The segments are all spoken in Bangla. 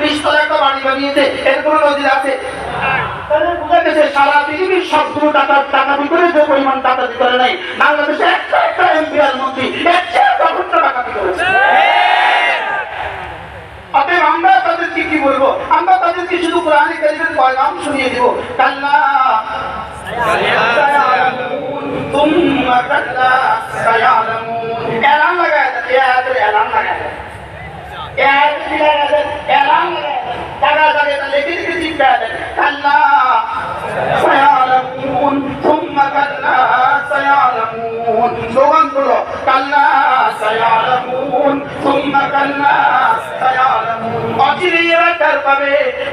পিস্তলে একটা বাড়ি বানিয়েছে, এর কোনো নজির আছে? সারা পৃথিবীর সবগুলো টাকা টাকা বিপরীত পরিমাণ টাকা ভিতরে নাই। বাংলাদেশে একটা একটা এমপিআর স্লোগানগুলো কাল্লা সায়ালামুন, সুম্মা কাল্লা সায়ালামুন। অচিরেই এরা টের পাবে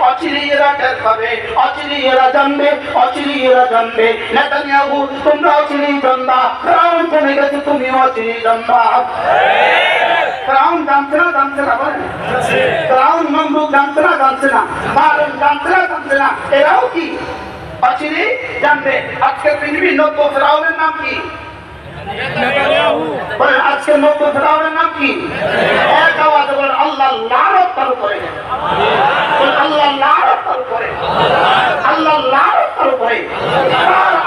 অচিরেই এরা টের পাবে অচিরেই এরা জানবে অচিরেই এরা জানবে। নেতানিয়াহু, তোমরা অচিরেই জানবা। ফেরাউন জেনে গেছে তুমি অচিরেই জানবা। ফেরাউন জানছে না জানছে না বলেন। ফেরাউন নমরুদ জানছে না জানছে না। বারুন জানছে না জানছে না। এরাও কি? অচিরেই জানবে। আজকে পৃথিবীর নব্য ফেরাউনের নাম কি? আজকে নব্য ফেরাউনের নাম কি? আল্লাহ লানত তার উপরে আল্লাহ লানত তার উপরে আল্লাহ লানত তার উপরে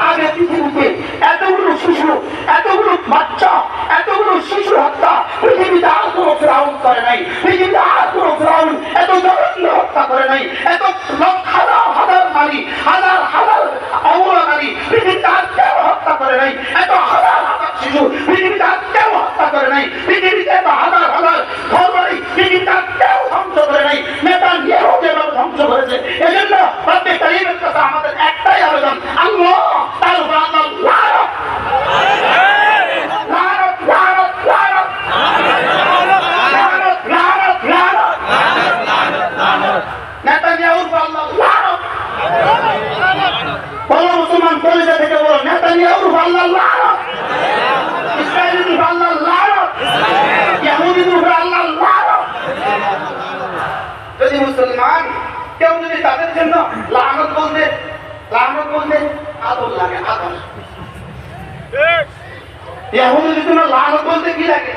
আগে পৃথিবীতে এতগুলো শিশু, এতগুলো বাচ্চা, এতগুলো শিশু হত্যা পৃথিবীতে আর কোনো ফেরাউন করে নাই। পৃথিবীতে আর কোনো ফেরাউন এত জঘন্য হত্যা করে নাই। এত হাজার হাজার নারী, হাজার হাজার অবলা নারী পৃথিবীতে আর কেউ হত্যা করে নাই। এত পৃথিবীতে আর কেউ হত্যা করে নাই পৃথিবীতে এত হাজার হাজার ঘর বাড়ি পৃথিবীতে আর কেউ ধ্বংস করে নাই নেতা নিয়েও যেভাবে ধ্বংস করেছে এই জন্য প্রত্যেক তালিমের কাছে আমাদের একটাই আবেদন আল্লাহ তার উপর আল্লাহ লানত লানত লানত লানত লানত লানত লানত নেতানিয়াহুর উপর আল্লাহ লানত বলো মুসলমান কলেজে থেকে বলো নেতানিয়াহুর উপর আল্লাহ লানত ইসরায়েলের উপর আল্লাহ লানত ইহুদির উপর আল্লাহ লানত যদি মুসলমান কেউ যদি তাদের জন্য লানত বলতে লানত বলতে আদর লাগে আদর ইহুদির জন্য লানত বলতে কি লাগে?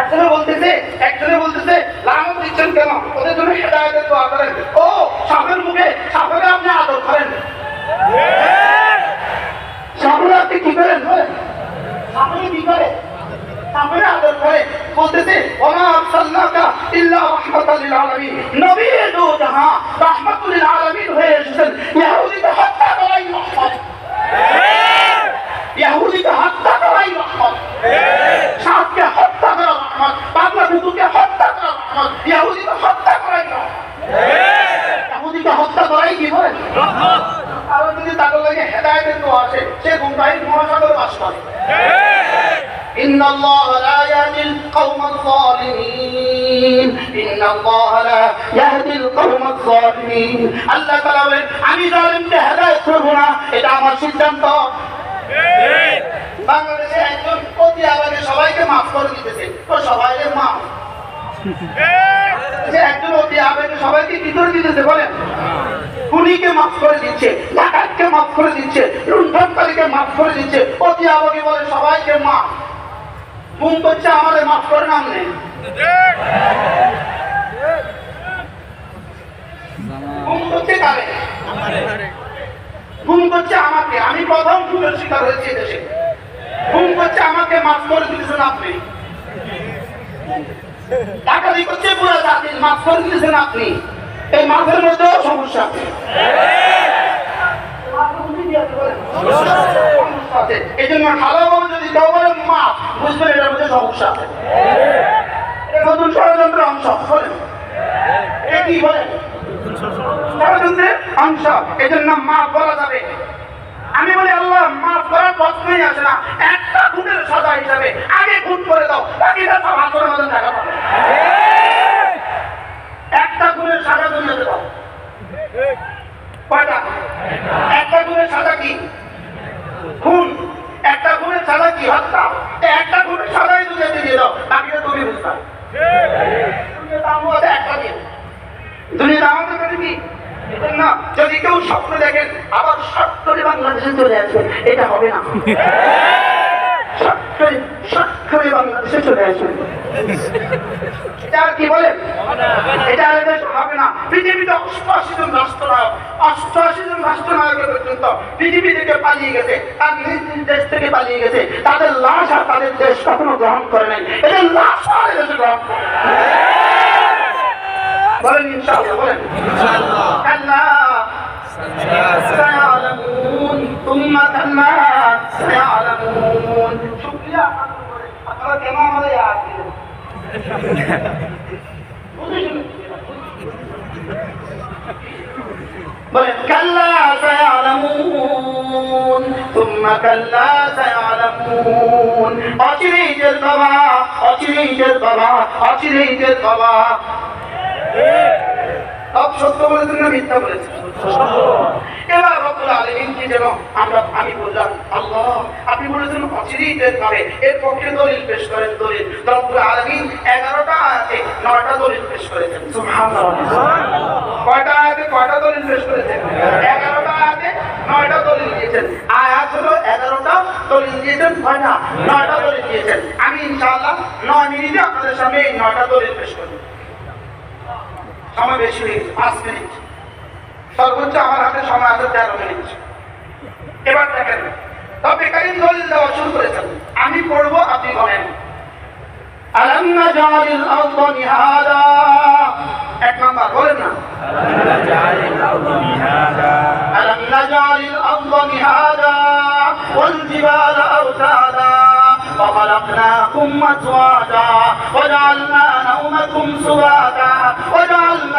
একজনে বলতেছে একজনে বলতেছে, লানত দিচ্ছেন কেন? ওদের জন্য হেদায়তের দোয়া করেন। ও সাপের মুখে সাপের আপনি আদর করেন। সাপের আপনি কি করেন? সাপের কি করে? সাপের আদর করে। বলতেছে, ওমা আরসালনাকা ইল্লা রাহমাতাল লিল আলামিন। নবী দো জাহাঁ রাহমাতুল লিল আলামিন হয়ে এসেছেন। ইহুদিকে হত্যা করাই রহমত ইহুদিকে হত্যা করাই রহমত সাপকে হত্যা করা রহমত পাগলা কুকুরকে হত্যা করা রহমত ইহুদিকে হত্যা করাই রহমত ইহুদিকে হত্যা করাই কি বলেন কারণ যদি তাদের লাগে হেদায়তের তো আসে সে গুমরাহির মহাসাগরে বাস করে إن الله لا يهدي القوم الظالمين إن الله لا يهدي القوم الظالمين আমি জালিমকে হেদায়েত করব না। এটা আমার সিদ্ধান্ত। বাংলাদেশে একজন অতি আবাদে সবাইকে মাফ করে দিতেছে। তো সবাইকে মাফ করে দিতেছে বলেন? খুনিকে মাফ করে দিচ্ছে, ডাকাতকে করে দিচ্ছে মাফ করে দিচ্ছে। অতি আবেগে বলে সবাইকে মাফ ঘুম করছে আমাদের মাফ করে নাম নেই ঘুম করছে কারে ঘুম করছে আমাকে। আমি প্রথম ঘুমের শিকার হয়েছি দেশে। ঘুম করছে আমাকে, মাফ করে দিয়েছেন আপনি। ডাকাতি করছে পুরো জাতির মাফ করে দিয়েছেন আপনি। এই মাফের মধ্যেও সমস্যা। এই জন্য যদি কেউ বলে বুঝবেন এটার মধ্যে সমস্যা আছে। এটা নতুন ষড়যন্ত্র অংশ, বলেন। বলেন? ষড়যন্ত্রের অংশ এই জন্য মাপ বলা যাবে। আমি বলি, আল্লাহ, মাফ করার প্রশ্নই আসে না। একটা খুনের সাজা হিসাবে আগে খুন করে দাও, বাকিটা সব হাতের টাকা পাবে। একটা খুনের সাজা দুনিয়াতে দাও একটা খুনের সাজা কি? খুন। একটা খুনের সাজা কি? হত্যা। একটা খুনের সাজাই দুনিয়াতে দিয়ে দাও, বাকিটা তুমি বুঝতে একটা দিয়ে না, যদি কেউ স্বপ্ন দেখেন, আবার চলে এটা হবে না। চলে এটা কি এটা হবে না। পর্যন্ত পৃথিবী থেকে পালিয়ে গেছে, তার নিজ নিজ দেশ থেকে পালিয়ে গেছে। তাদের লাশ আর তাদের দেশ কখনো গ্রহণ করে নাই। এদের লাশ আর দেশে গ্রহণ করে বলেন ইনশাআল্লাহ বলেন ইনশাআল্লাহ কাল্লা সায়ালামুন তুম্মা কাল্লা সায়ালামুন শুকরিয়া আপনারা কেন আমাদের ইয়াদ দিলেন বলেন কাল্লা সায়ালামুন তুম্মা কাল্লা সায়ালামুন অচিরেই জেল বাবা অচিরেই জেল বাবা অচিরেই জেল বাবা সব সত্য বলেছেন না মিথ্যা বলেছেন আমি বললাম এর পক্ষে দলিল পেশ করেন, দলিল। রব্বুল আলামিন 11টা আয়াতে 9টা দলিল পেশ করেছেন। কয়টা আয়াতে কয়টা দলিল পেশ করেছেন? 11টা আয়াতে 9টা দলিল দিয়েছেন। আয়াত হলো 11টা দলিল দিয়েছেন কয়টা 9টা দলিল দিয়েছেন। আমি ইনশাআল্লাহ 9 মিনিটে আপনাদের সামনে এই 9টা দলিল পেশ করব। সময় বেশি হয়ে গেছে পাঁচ মিনিট সর্বোচ্চ আমার হাতে সময় আছে তেরো মিনিট এবার দেখেন তবে কারিম দলিল দেওয়া শুরু করেছেন আমি পড়বো আপনি বলেন আলম নাজালিল আরদ মিহাদা এক নাম্বার বলেন না ألم نجعل الأرض مهادا والجبال أوتادا وخلقناكم أزواجا وجعلنا نومكم سباتا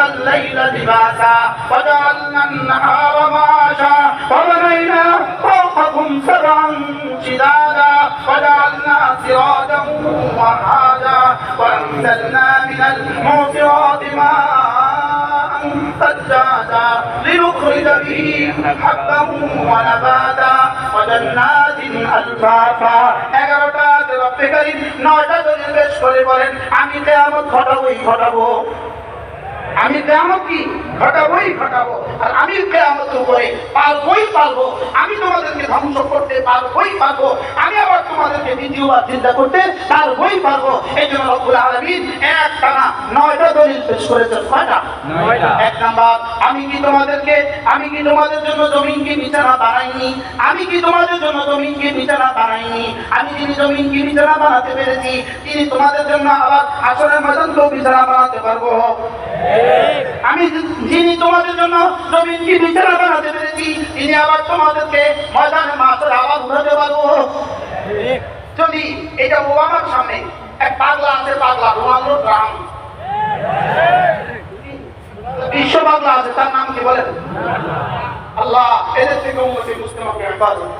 وجعلنا الليل لباسا وجعلنا النهار معاشا وبنينا فوقكم سبعا شدادا وجعلنا سراجا وهاجا وأنزلنا من المعصرات ماء ثجاجا لنخرج به حبا ونباتا وجنات ألفافا এগারোটা রব্বে করিম নয়টা দলিল পেশ করে বলেন আমি কেয়ামত ঘটাবোই ঘটাবো আমি কেয়ামত কি ঘটাবোই ঘটাবো আর আমি কেয়ামত উপরে পারবোই পারব আমি তোমাদেরকে ধ্বংস করতে পারবোই পারব। আমি আবার তোমাদেরকে দ্বিতীয়বার চিন্তা করতে পারবোই পারব। এই জন্য রব্বুল আলামিন এক টানা নয়টা দলিল পেশ করেছেন। কয়টা? এক নাম্বার আমি কি তোমাদেরকে আমি কি তোমাদের জন্য জমিনকে বিছানা বানাইনি? আমি কি তোমাদের জন্য জমিনকে বিছানা বানাইনি? আমি যিনি জমিনকে বিছানা বানাতে পেরেছি তিনি তোমাদের জন্য আবার আসরের ময়দানকেও বিছানা বানাতে পারব। আমি যিনি তোমাদের জন্য জমিনকে বিছানা বানাতে পেরেছি তিনি আবার তোমাদেরকে ময়দানে মাছের আবার উঠাতে পারব। যদি এটা ওবামার সামনে এক পাগলা আছে পাগলা রোনাল্ডো ট্রাম্প। বিশ্ব পাগলা আছে তার নাম কি বলেন? আল্লাহ এদের থেকে উন্নতি মুসলিমকে হেফাজত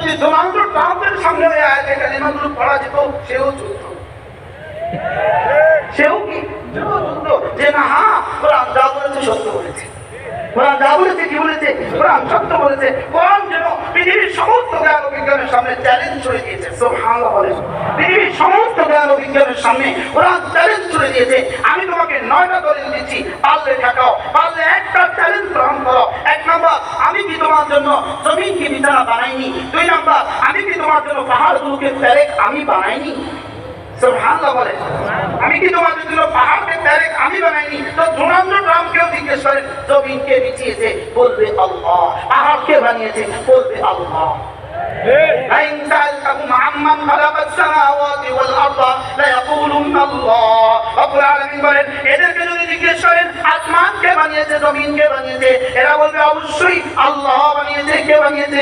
যদি ডোনাল্ড ট্রাম্পের সামনে ওই আয়াতে কালিমাগুলো পড়া যেত সেও চলত। সেও কি? সেও চলত যে না হ্যাঁ কোরআন যা আমি তোমাকে নয়টা দলিল দিচ্ছি। পারলে ঠেকাও পারলে একটা চ্যালেঞ্জ গ্রহণ করো। এক নম্বর, আমি কি তোমার জন্য জমিন কি বিছানা বানাইনি? দুই নম্বর, আমি কি তোমার জন্য পাহাড়গুলোকে প্যারেক আমি বানাইনি? সুবহানাল্লাহ আমি কি তোমাদের জন্য পাহাড়কে প্যারেক আমি বানাইনি? তো ডোনাল্ড ট্রাম্পকেও জিজ্ঞেস করেন জমিনকে বিছিয়েছে বলবে আল্লাহ। পাহাড়কে বানিয়েছে, বলবে আল্লাহ। لئن سألتهم عمن خلق السماوات والأرض ليقولن الله রব্বুল আলামিন বলেন এদেরকে যদি জিজ্ঞেস করেন আসমান কে বানিয়েছে জমিন কে বানিয়েছে এরা বলবে অবশ্যই আল্লাহ বানিয়েছে কে বানিয়েছে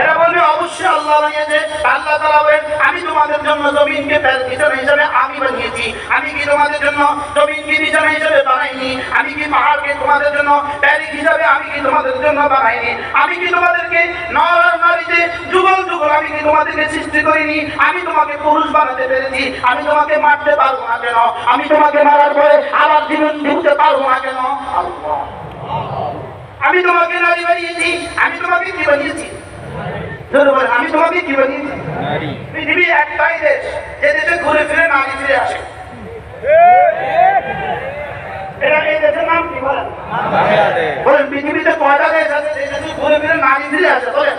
এরা বলবে অবশ্যই আল্লাহ বানিয়েছে আল্লাহ তাআলা বলেন আমি তোমাদের জন্য জমিনকে বিছানা হিসেবে আমি বানিয়েছি আমি কি তোমাদের জন্য জমিনকে বিছানা হিসেবে বানাইনি আমি কি পাহাড়কে তোমাদের জন্য প্যারিক হিসাবে আমি কি তোমাদের জন্য বানাইনি আমি কি তোমাদেরকে নর আর নারীতে যুগল যুগল আমি কি তোমাদেরকে সৃষ্টি করিনি? আমি তোমাকে পুরুষ বানাতে পেরেছি। আমি তোমাকে মারতে পারব না কেন? আমি তোমাকে মারার পরে আবার জীবন ঢুকতে পারব না কেন? আমি তোমাকে নারী বানিয়েছি। আমি তোমাকে কি বানিয়েছি? আমি তোমাকে কি বানিয়েছি? পৃথিবী একটাই দেশ। যে দেশে ঘুরে ফিরে নারী ফিরে আসে। এটা এই দেশের নাম কি বলেন? বলেন পৃথিবীতে কয়টা দেশ আছে যে দেশে ঘুরে ফিরে নারী ফিরে আছে বলেন।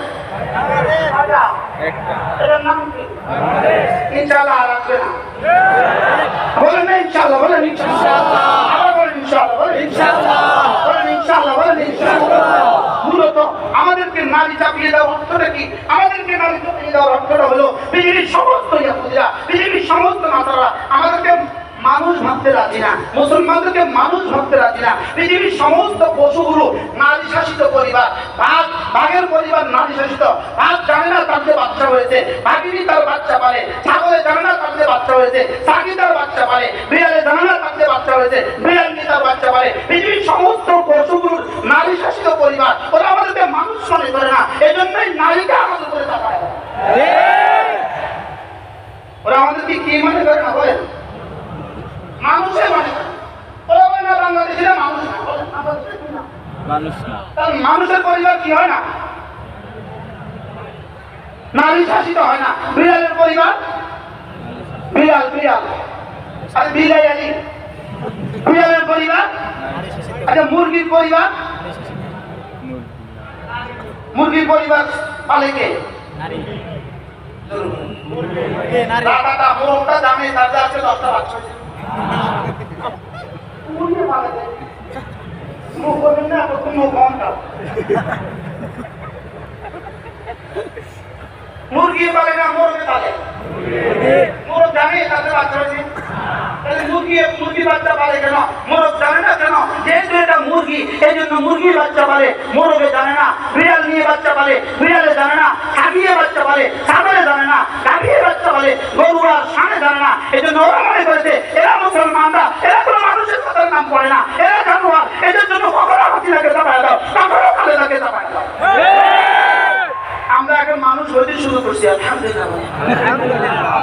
মূলত আমাদেরকে নারী চাপিয়ে দেওয়ার অর্থটা কি? আমাদেরকে নারী চাপিয়ে দেওয়ার অর্থটা হলো পৃথিবীর সমস্ত ইয়াহুদিরা, পৃথিবীর সমস্ত নাসারা আমাদেরকে মানুষ ভাবতে রাজি না, মুসলমানদেরকে মানুষ ভাবতে রাজি না। পৃথিবীর সমস্ত পশুগুলো নারী শাসিত পরিবার বাঘ বাঘের পরিবার নারী শাসিত বাঘ জানে না তার যে বাচ্চা হয়েছে। বাঘিনী তার বাচ্চা পারে ছাগলে জানে না তার যে বাচ্চা হয়েছে। ছাগি তার বাচ্চা পারে বিড়ালে জানে না তার যে বাচ্চা হয়েছে। বিড়াল তার বাচ্চা পারে পৃথিবীর সমস্ত পশুগুলোর নারী শাসিত পরিবার ওরা আমাদেরকে মানুষ মনে করে না। এজন্যই নারীকে আমাদের করে তাকায়। ওরা আমাদেরকে কি মনে করে না বলেন মানুষের মানে ওরা বলে না বাংলাদেশিরা মানুষ না বলেন, আমাদের কি না? মানুষ না। মানুষের পরিবার কি হয় না? নারী শাসিত হয় না। বিড়ালের পরিবার? বিড়াল বিড়াল। আরে বিড়াই আলি। বিড়ালের পরিবার? আচ্ছা মুরগির পরিবার? মুরগির পরিবার পালে কে? মোরগটা দামে যা আছে দশটা বাচ্চা মুরগি পালে? মুখ করবেন না তখন মুখ কমটা মুরগি পালে না মোরগে পালে মোরগ জানে তাতে বাচ্চা হয়েছে মুরগি মুরগি বাচ্চা পালে কেন মোরগ জানে না কেন এই জন্য মুরগি বাচ্চা পালে মোরগে জানে না বিড়াল নিয়ে বাচ্চা পালে বিড়ালে জানে না ছাগিয়ে গরু আর সামনে জানে না এই জন্য ওরা মনে করেছে মানুষের নাম করে না এরা জন্য কখনো হাসিনাকে চাপায় দাও কখনো খালেদাকে চাপায় দাও আমরা এখন মানুষ হইতে শুরু করছি আলহামদুলিল্লাহ।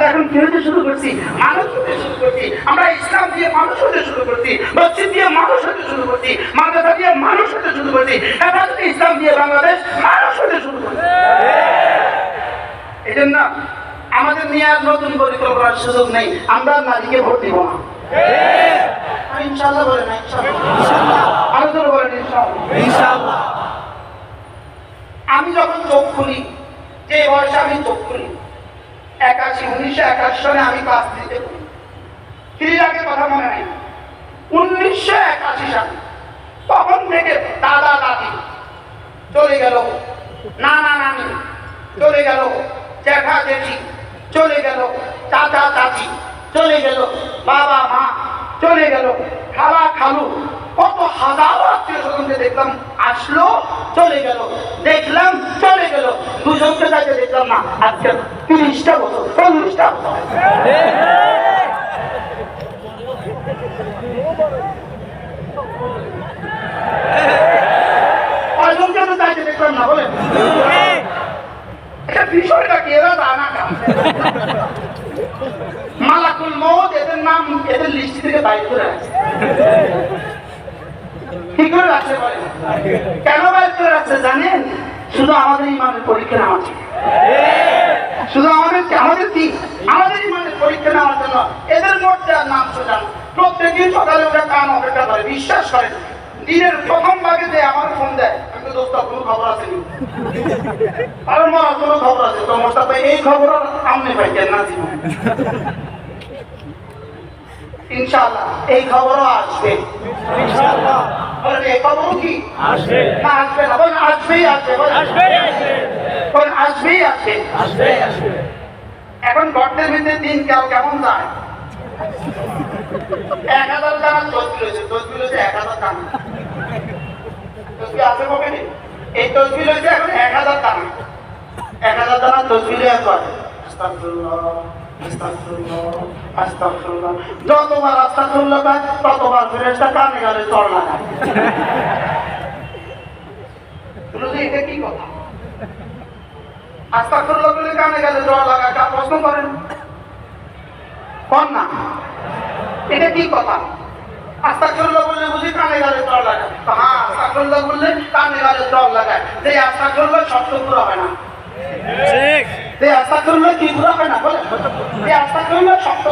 এখন কি হইতে শুরু করছি মানুষ হতে শুরু করছি আমরা ইসলাম দিয়ে মানুষ হতে শুরু করছি মসজিদ দিয়ে মানুষ হতে শুরু করছি মাদ্রাসা দিয়ে মানুষ হতে শুরু করছি হেফাজত ইসলাম দিয়ে বাংলাদেশ মানুষ হতে শুরু করছি। এই জন্য আমাদের নিয়ে আর নতুন পরিকল্পনার সুযোগ নেই আমরা নারীকে ভোট দিব না। আর ইনশাআল্লাহ বলেন না ইনশাআল্লাহ। আরও জোরে বলেন ইনশাআল্লাহ। আমি যখন চোখ খুলি যে বয়সে আমি চোখ খুলি একাশি উনিশশো একাশি সালে আমি ক্লাস দিতে খুলি ফিরির আগে কথা মনে নেই। উনিশশো একাশি সালে তখন থেকে দাদা দাদি চলে গেল নানা নানি চলে গেল জ্যাঠা জেঠি চলে গেল চাচা চাচি চলে গেল বাবা মা চলে গেল। খালা খালু, কত হাজারো আত্মীয় স্বজনকে দেখলাম, আসলো, চলে গেল। দেখলাম, চলে গেল। দুজনকে তাকে দেখলাম না। আজকে তিরিশটা বছর, চল্লিশটা কয়জনকে তো তাকে দেখলাম না, বলেন। বিষয়টা কি এরা জানা না মালাকুল মৌত এদের নাম এদের লিস্ট থেকে বাইর করে রাখছে। কি করে রাখছে কেন বাইর করে রাখছে জানেন? শুধু আমাদের ইমানের পরীক্ষা নেওয়ার। শুধু আমাদের আমাদের কি? আমাদের ইমানের পরীক্ষা নেওয়ার জন্য এদের মধ্যে আর নাম সোজান প্রত্যেকদিন সকালে ওরা কান অপেক্ষা করে, বিশ্বাস করে দিনের প্রথম ভাগে যে আমার ফোন দেয়, আমি দোস্ত কোনো খবর আছে নি কারণ মরা কোনো খবর আছে? তো মোস্তাক ভাই এই খবর আর আমনে ভাই, কেন না জীবন ইনশাআল্লাহ এই খবরও আসবে। এই কি? আসবে। না আসবে না। বলেন আসবেই আসবে বলেন। আসবে বলেন আসবেই আসবে। এখন গর্তের ভিতরে দিন কেউ কেমন যায়? এক হাজার দানা তসবিল হয়েছে তসবিল হয়েছে এক হাজার তসবিল আছে পকেটে? এই তসবিল হয়েছে এখন এক হাজার দানা এক হাজার দানা তসবিল আস্তাগফিরুল্লাহ, যতবার আস্তাগফিরুল্লাহ পায়, ততবার ফেরেশতা কানে কানে চড় লাগায় এটা কি কথা? আস্তাগফিরুল্লাহ বলে কানে গেলে জ্বর লাগায় তা প্রশ্ন করেন? কর না? এটা কি কথা? আস্তাগফিরুল্লাহ বললে বুঝি কানে গেলে জ্বর লাগায় হ্যাঁ আস্তাগফিরুল্লাহ বললে কানে গেলে জ্বর লাগায় যে আস্তাগফিরুল্লাহ শব্দ পুরো হয় না। যে আস্তাগফিরুল্লাহ কি পুরো হয় না বলে যে আস্তাগফিরুল্লাহ শব্দ